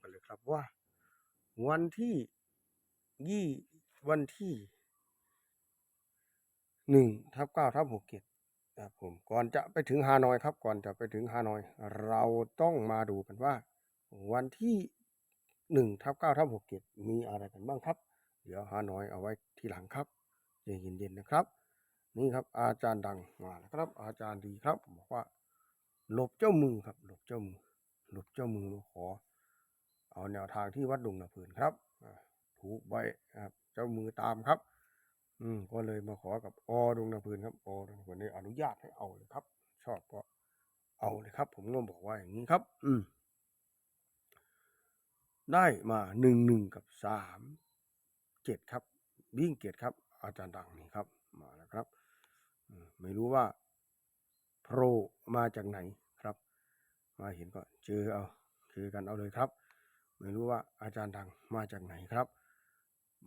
กันเลยครับว่า วันที่ยี่วันที่หนึ่งทับเก้าทับหกเจ็ดครับผมก่อนจะไปถึงฮานอยครับ ก่อนจะไปถึงฮานอย เราต้องมาดูกันว่า วันที่หนึ่งทับเก้าทับหกเจ็ดมีอะไรกันบ้างครับ เดี๋ยวฮานอยเอาไว้ทีหลังครับใจเย็นๆนะครับ นี่ครับ อาจารย์ดังมาแล้วครับ อาจารย์ดีครับบอกว่าหลบเจ้ามือครับ หลบเจ้ามือหลบเจ้ามือขอ เอาแนวทางที่วัดดุงนาเพลินครับถูกไว้ครับ เจ้ามือตามครับ อืมก็เลยมาขอกับอดุงนาเพลินครับอดุงนาเพลินได้อนุญาตให้เอาเลยครับ ชอบก็เอาเลยครับ ผมก็บอกว่าอย่างนี้ครับ อืมได้มาหนึ่งหนึ่งกับสามเจ็ดครับ วิ่งเกียรติครับ อาจารย์ดังนี่ครับ มาแล้วครับอไม่รู้ว่าโผล่มาจากไหนครับ มาเห็นก็เจอเอาเจอกันเอาเลยครับ ไม่รู้ว่าอาจารย์ดังมาจากไหนครับ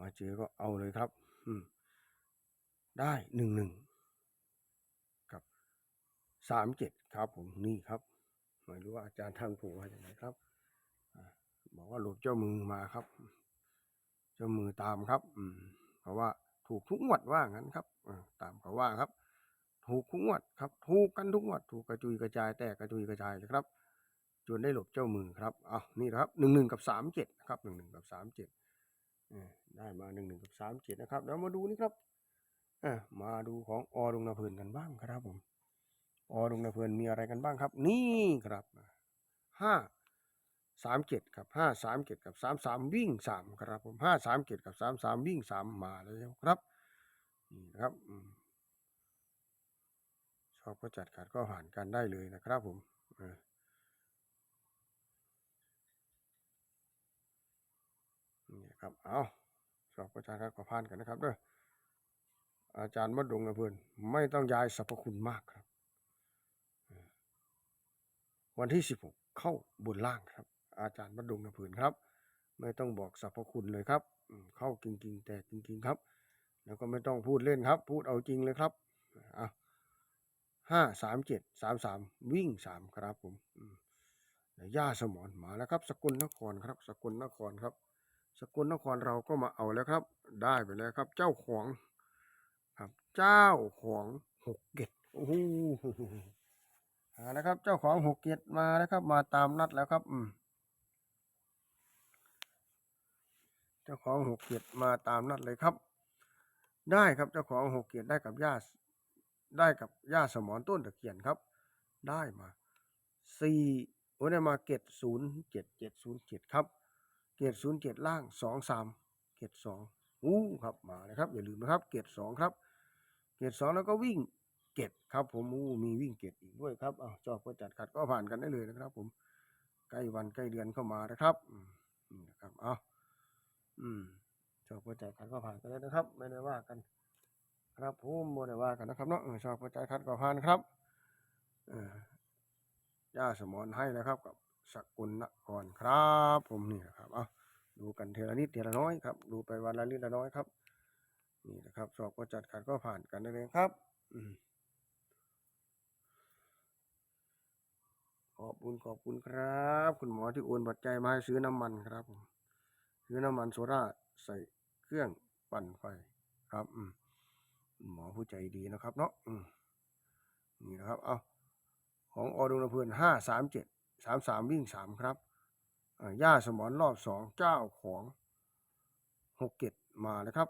มาเจอก็เอาเลยครับ อืม ได้หนึ่งหนึ่งกับสามเจ็ดครับ ผมนี่ครับ ไม่รู้ว่าอาจารย์ทางผูกมาจากไหนครับอบอกว่าหลบเจ้ามือมาครับ เจ้ามือตามครับ อืมเพราะว่าถูกทุกงวดว่างั้นครับอตามเขาว่าครับ ถูกทุกงวดครับ ถูกกันทุกงวด ถูกกระจุยกระจายแตกกระจุยกระจายเลยครับ จนได้หลบเจ้ามือครับเอานี่ครับหนึ่งหนึ่งกับสามเจ็ดนะครับหนึ่งหนึ่งกับสามเจ็ดได้มาหนึ่งหนึ่งกับสามเจ็ดนะครับเดี๋ยวมาดูนี่ครับอ่ามาดูของออดงนาเพลินกันบ้างครับผมออดงนาเพลินมีอะไรกันบ้างครับ นี่ครับห้าสามเจ็ดกับห้าสามเจ็ดกับสามสามวิ่งสามครับผมห้าสามเจ็ดกับสามสามวิ่งสามมาแล้วครับนี่นะครับชอบก็จัดขัดก็ผ่านกันได้เลยนะครับผมเออ นี่ ครับ เอาสอบประชาครับก็ผ่านกันนะครับเด้ออาจารย์มดดงนะเพื่อนไม่ต้องย้ายสรรพคุณมากครับ วันที่สิบหกเข้าบนล่างครับ อาจารย์มดดงนะเพื่อนครับ ไม่ต้องบอกสรรพคุณเลยครับ เข้าจริงๆ แต่จริงๆครับ แล้วก็ไม่ต้องพูดเล่นครับ พูดเอาจริงเลยครับอะห้าสามเจ็ดสามสามวิ่งสามครับผมอืมย่าสมอนมาแล้วครับ สกลนครครับ สกลนครครับ สกลนครเราก็มาเอาแล้วครับ ได้ไปแล้วครับ เจ้าของครับ เจ้าของหกเกตโอ้โหหาแล้วครับ เจ้าของหกเกตมาแล้วครับ มาตามนัดแล้วครับ อืมเจ้าของหกเกตมาตามนัดเลยครับ ได้ครับเจ้าของหกเกตได้กับญาติได้กับญาติสมอนต้นตะเคียนครับ ได้มาสี่โอ้ได้มาเกตศูนย์เจ็ดเจ็ดศูนย์เจ็ดครับ เกตศูนย์เกตล่างสองสามเกตสองอู้ครับมาเลยครับ อย่าลืมนะครับเกตสองครับเกตสองแล้วก็วิ่งเกตครับผมอู้มีวิ่งเกตอีกด้วยครับอ้าวจอบก็จัดขัดก็ผ่านกันได้เลยนะครับ ผมใกล้วันใกล้เดือนเข้ามานะครับอืมนี่นะครับเอาอืมชอบก็จัดขัดก็ผ่านกันเลยนะครับ ไม่ได้ว่ากัน ครับผมไม่ได้ว่ากันนะครับเนาะเออชอบก็จัดขัดก็ผ่านครับเออย่าสมอนให้นะครับกับ สกุลนครครับผมนี่นะครับเอาดูกันเทละนิดเทละน้อยครับ ดูไปวันละนิดละน้อยครับ นี่นะครับ สอบก็จัดขัดก็ผ่านกันได้เลยครับขอบคุณขอบคุณครับ คุณหมอที่โอนบัตรใจยมาให้ซื้อน้ำมันครับผมซื้อน้ำมันโซดาใส่เครื่องปั่นไฟครับอืมหมอผู้ใจดีนะครับเนาะนี่นะครับ เอาของอดุลเพื่อนห้าสามเจ็ด สามสามวิ่งสามครับย่าสมอนรอบสองเจ้าของหกเกตมานะครับ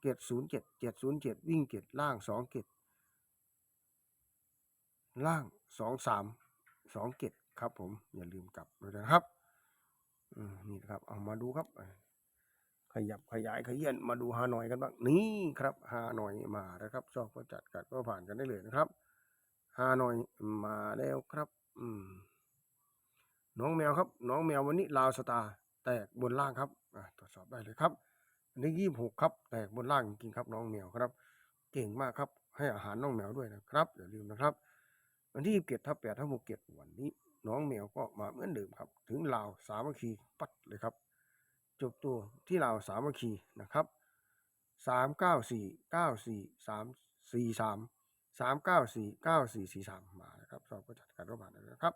เกตศูนย์เจ็ดเจ็ดศูนย์เจ็ดวิ่งเกตล่างสองเกตล่างสองสามสองเกตครับผมอย่าลืมกลับด้วยนะครับนี่นะครับเอามาดูครับ ขยับขยายขยื่นมาดูฮานอยกันบ้างนี่ครับฮานอยมาแล้วครับชอบก็จัดกัดก็ผ่านกันได้เลยนะครับฮานอยมาแล้วครับ อืม น้องแมวครับ น้องแมววันนี้ลาวสตาร์แตกบนล่างครับตรวจสอบได้เลยครับอันนี้ยี่หกครับ แตกบนล่างจริงๆครับ น้องแมวครับ เก่งมากครับ ให้อาหารน้องแมวด้วยนะครับอย่าลืมนะครับวันที่ยี่เกียรทับแปดทับหกเกียรวันนี้ น้องแมวก็มาเหมือนเดิมครับ ถึงลาวสามัคคีปัดเลยครับ จบตัวที่ลาวสามัคคีนะครับสามเก้าสี่เก้าสี่สามสี่สามสามเก้าสี่เก้าสี่สี่สามมานะครับสอบก็จัดการรบผ่านนะครับ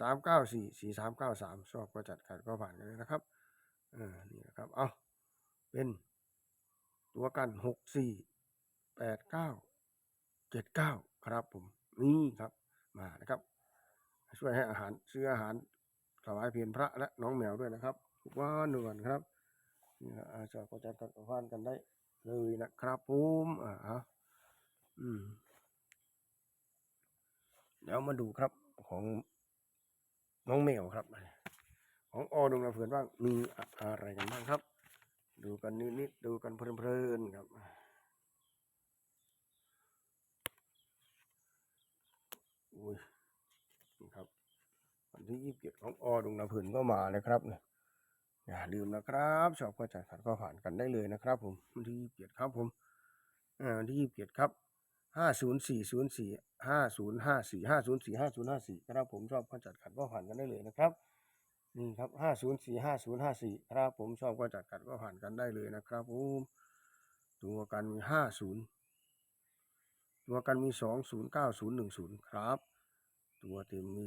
สามเก้าสี่สี่สามเก้าสามชอบก็จัดขัดก็ผ่านกันเลยนะครับเออนี่นะครับ เอาเป็นตัวกันหกสี่แปดเก้าเจ็ดเก้าครับผมนี่ครับมานะครับ ช่วยให้อาหารซื้ออาหารถวายเพียรพระและน้องแมวด้วยนะครับทุกวันหนึ่งวันครับนี่นะอาจารย์ก็จะกัดกับานกันได้เลยนะครับผมอ่าอืมเดี๋ยวมาดูครับของ น้องแมวครับ ของอดวงละเพื่อนบ้างมีอะไรกันบ้างครับ ดูกันนิดๆดูกันเพลินๆครับอุ้ยนี่ครับวันที่ยี่สิบเจ็ดของอดวงนาผืนก็มาเลยครับเนี่ยอย่าลืมนะครับชอบก็จัดขัดก็ผ่านกันได้เลยนะครับ ผมวันที่ยี่สิบเจ็ดครับผมอ่าวันที่ยี่สิบเจ็ดครับ ห้าศูนย์สี่ศูนย์สี่ห้าศูนย์ห้าสี่ห้าศูนย์สี่ห้าศูนย์ห้าสี่ครับผมชอบก็จัดขัดก็ผ่านกันได้เลยนะครับนี่ครับห้าศูนย์สี่ห้าศูนย์ห้าสี่ครับผมชอบก็จัดขัดก็ผ่านกันได้เลยนะครับผมตัวกันมีห้าศูนย์ตัวกันมีสองศูนย์เก้าศูนย์หนึ่งศูนย์ครับ ตัวเต็มมี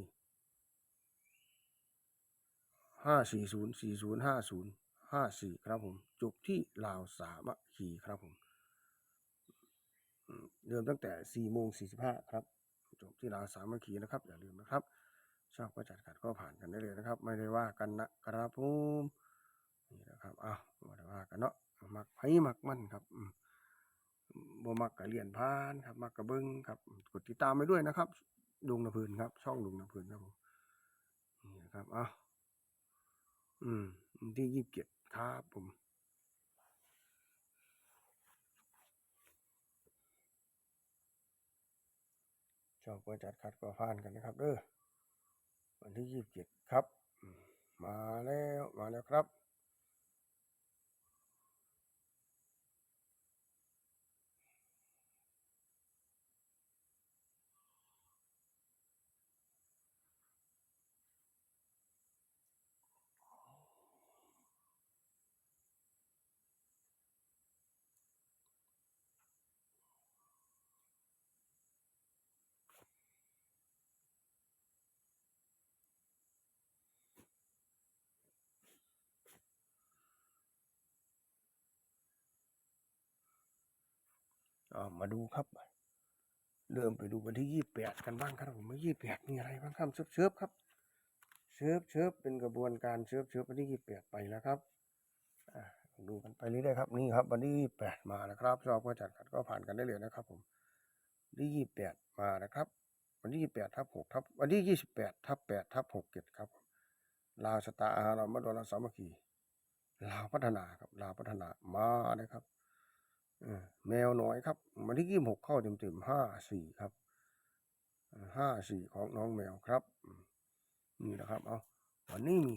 ห้าสี่ศูนย์สี่ศูนย์ห้าศูนย์ห้าสี่ครับผมจบที่ลาวสามัคคีครับผม เริ่มตั้งแต่สี่โมงสี่สิบห้าครับ จบที่ลาวสามัคคีนะครับ อย่าลืมนะครับ ชอบก็จัดขัดก็ผ่านกันได้เลยนะครับ ไม่ได้ว่ากันนะครับผมนี่นะครับอ้าวไม่ได้ว่ากันเนาะมักไผมักมันครับอืมบ่มักกะเลียนพานครับ มักกะเบิ้งครับ กดติดตามไปด้วยนะครับลุงนพืนครับ ช่องลุงนพืนครับผมนี่นะครับอ้าวอืมวันที่ยี่สิบเจ็ดครับผม ชอบก็จัดคัดก็ผ่านกันนะครับเด้อวันที่ยี่สิบเจ็ดครับ มาแล้วมาแล้วครับ มาดูครับ เริ่มไปดูวันที่ยี่แปดกันบ้างครับผมว่ายี่สิบแปดมีอะไรบ้างครับเชิบเชิบครับ เชิบเชิบเป็นกระบวนการเชิบเชิบวันที่ยี่แปดไปแล้วครับอดูกันไปเรื่อยๆครับนี่ครับ วันที่ยี่แปดมาแล้วครับชอบก็จัดขัดก็ผ่านกันได้เลยนะครับ ผมวันที่ยี่แปดมานะครับ วันที่ยี่แปดทับหกทับวันที่ยี่สิบแปดทับแปดทับหกเจ็ดครับลาวสตาร์อาเรามาโดนเราสามัคคีลาวพัฒนาครับลาวพัฒนามาเลยครับ แมวน้อยครับวันที่ยี่สิบหกเข้าเต็มเต็มห้าสี่ครับห้าสี่ของน้องแมวครับนี่นะครับเอาวันนี้มี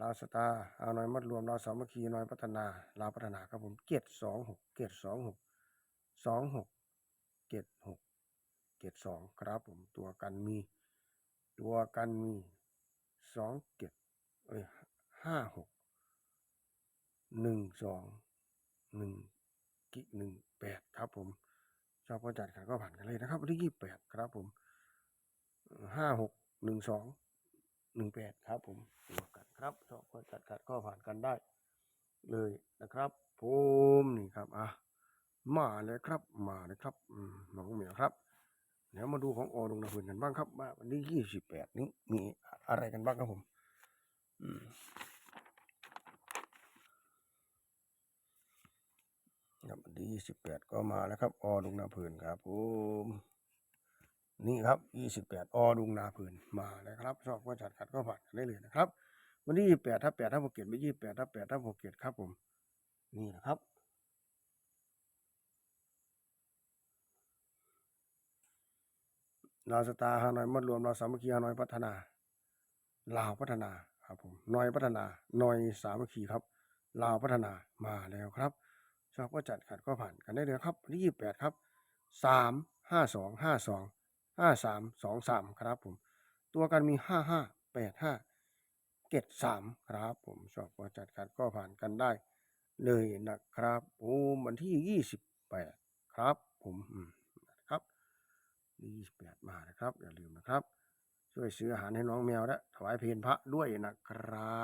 ลาวสตาเอาหน่อยมัดรวมลาวสามัคคีหน่อยพัฒนาลาวพัฒนาครับผมเจ็ดสองหกเจ็ดสองหกสองหกเจ็ดหกเจ็ดสองครับผมตัวกันมี ตัวกันมีสองเจ็ดเอ้ยห้าหกหนึ่งสอง หนึ่งกิหนึ่งแปดครับผมชอบก็จัดขันก็ผ่านกันเลยนะครับวันที่ยี่แปดครับผมห้าหกหนึ่งสองหนึ่งแปดครับผมตัวกันครับชอบก็จัดขัดก็ผ่านกันได้ เลยนะครับผมนี่ครับอะมาเลยครับมาเลยครับอืมน้องเหมียวครับเดี๋ยวมาดูของอดงนาพื้นกันบ้างครับว่าวันที่ยี่สิบแปดนี้มีอะไรกันบ้างครับผม อืม ครับวันที่ยี่สิบแปดก็มาแล้วครับอดุงนาผืนครับผมนี่ครับยี่สิบแปดอดุงนาผืนมาแล้วครับชอบก็จัดขัดก็ผ่านกันได้เลยนะครับ วันที่ยี่แปดทับแปดทับหกเจ็ดไปยี่แปดทับแปดทับหกเจ็ดครับผม นี่นะครับลาวสตาฮานอยมัดรวมเราวสามัคคีฮานอยพัฒนาลาวพัฒนาครับผมนอยพัฒนานอยสามัคคีครับลาวพัฒนามาแล้วครับ อบก็จัดขัดก็ผ่านกันได้เลยครับวันที่ยี่แปดครับสามห้าสองห้าสองห้าสามสองสามครับผม ตัวกันมีห้าห้าแปดห้าเจ็ดสามครับผมชอบก็จัดขัดก็ผ่านกันได้ เลยนะครับผมวันที่ยี่สิบแปดครับผมครับยี่สิบแปดมานะครับ อย่าลืมนะครับ ช่วยซื้ออาหารให้น้องแมวและถวายเพลพระด้วยนะครับ